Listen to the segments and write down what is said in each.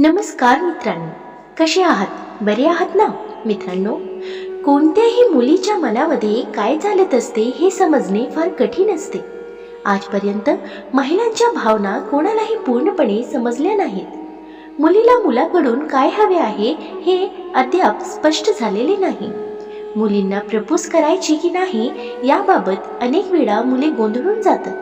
नमस्कार मित्रांनो. कसे आहात? बरे आहात ना? मित्रांनो कोणत्याही मुलीच्या मनामध्ये काय चालत असते हे समजणे फार कठीण असते. आजपर्यंत महिलांच्या भावना कोणालाही पूर्णपणे समजल्या नाहीत. मुलीला मुलाकडून काय हवे आहे हे अद्याप स्पष्ट झालेले नाही. मुलींना प्रपोज करायची की नाही याबाबत अनेक वेळा मुले गोंधळून जातात.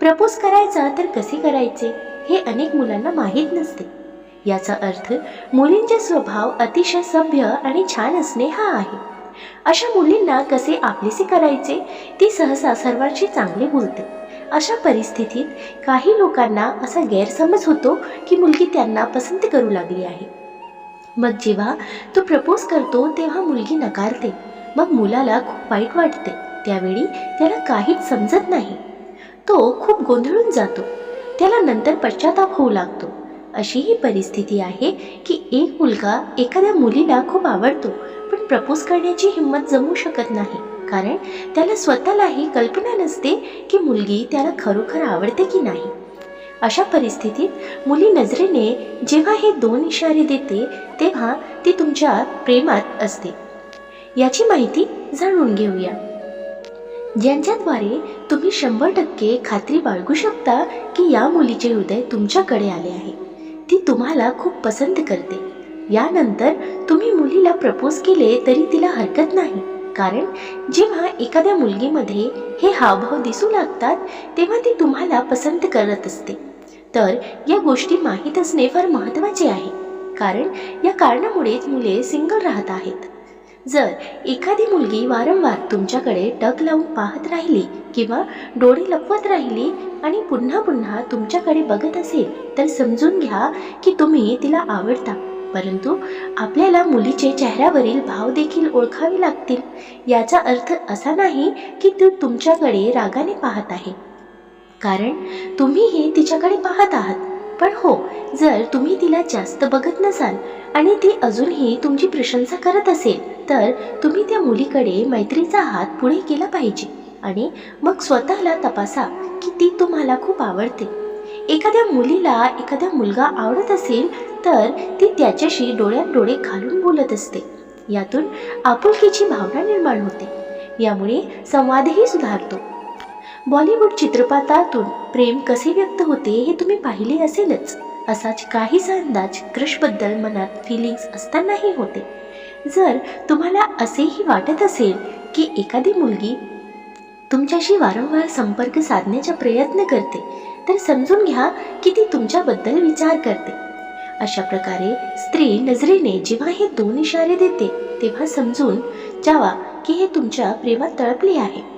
प्रपोज करायचा तर कसे करायचे हे अनेक मुलांना माहीत नसते. याचा अर्थ मुलींचे स्वभाव अतिशय सभ्य आणि छान असणे हा आहे. अशा मुलींना कसे आपलेसे करायचे ती सहसा सर्वांशी चांगले बोलते. अशा परिस्थितीत काही लोकांना असा गैरसमज होतो की मुलगी त्यांना पसंत करू लागली आहे. मग जेव्हा तो प्रपोज करतो तेव्हा मुलगी नकारते. मग मुलाला खूप वाईट वाटते. त्यावेळी त्याला काहीच समजत नाही. तो खूप गोंधळून जातो. त्याला नंतर पश्चाताप होऊ लागतो. अशी ही परिस्थिती आहे की एक मुलगा एखाद्या मुलीला खूप आवडतो पण प्रपोज करण्याची हिंमत जमू शकत नाही. कारण त्याला स्वतःलाही कल्पना नसते की मुलगी त्याला खरोखर आवडते की नाही. अशा परिस्थितीत मुली नजरेने जेव्हा हे दोन इशारे देते तेव्हा ती तुमच्या प्रेमात असते. याची माहिती जाणून घेऊया. ज्यांच्याद्वारे तुम्ही शंभर टक्के खात्री बाळगू शकता की या मुलीचे हृदय तुमच्याकडे आले आहे. ती तुम्हाला खूप पसंत करते. यानंतर तुम्ही मुलीला प्रपोज केले तरी तिला हरकत नाही. कारण जेव्हा एखाद्या मुलगीमध्ये हे हावभाव दिसू लागतात तेव्हा ती तुम्हाला पसंत करत असते. तर या गोष्टी माहीत असणे फार महत्त्वाचे आहे. कारण या कारणामुळेच मुले सिंगल राहत आहेत. जर एखादी मुलगी वारंवार तुमच्याकडे टक लावून पाहत राहिली किंवा डोळे लपवत राहिली आणि पुन्हा पुन्हा तुमच्याकडे बघत असेल तर समजून घ्या की तुम्ही तिला आवडता. परंतु आपल्याला मुलीचे चेहऱ्यावरील भाव देखील ओळखावे लागतील. याचा अर्थ असा नाही की ती तुमच्याकडे रागाने पाहत आहे. कारण तुम्हीही तिच्याकडे पाहत आहात. पण हो जर तुम्ही तिला जास्त बघत नसाल आणि ती अजूनही तुमची प्रशंसा करत असेल तर तुम्ही त्या मुलीकडे मैत्रीचा हात पुढे केला पाहिजे आणि मग स्वतःला तपासा की ती तुम्हाला खूप आवडते. एखाद्या मुलीला एखादा मुलगा आवडत असेल तर ती त्याच्याशी डोळ्यात डोळे घालून बोलत असते. यातून आपुलकीची भावना निर्माण होते. यामुळे संवादही सुधारतो. बॉलिवूड चित्रपटातून प्रेम कसे व्यक्त होते हे तुम्ही पाहिले असेलच. असाच काहीसा अंदाज क्रशबद्दल मनात फिलिंग्स असतानाही होते. जर तुम्हाला असेही वाटत असेल की एखादी मुलगी तुमच्याशी वारंवार संपर्क साधण्याचा प्रयत्न करते तर समजून घ्या की ती तुमच्याबद्दल विचार करते. अशा प्रकारे स्त्री नजरेने जेव्हा हे दोन इशारे देते तेव्हा समजून जावा की हे तुमच्या प्रेमात तळपले आहे.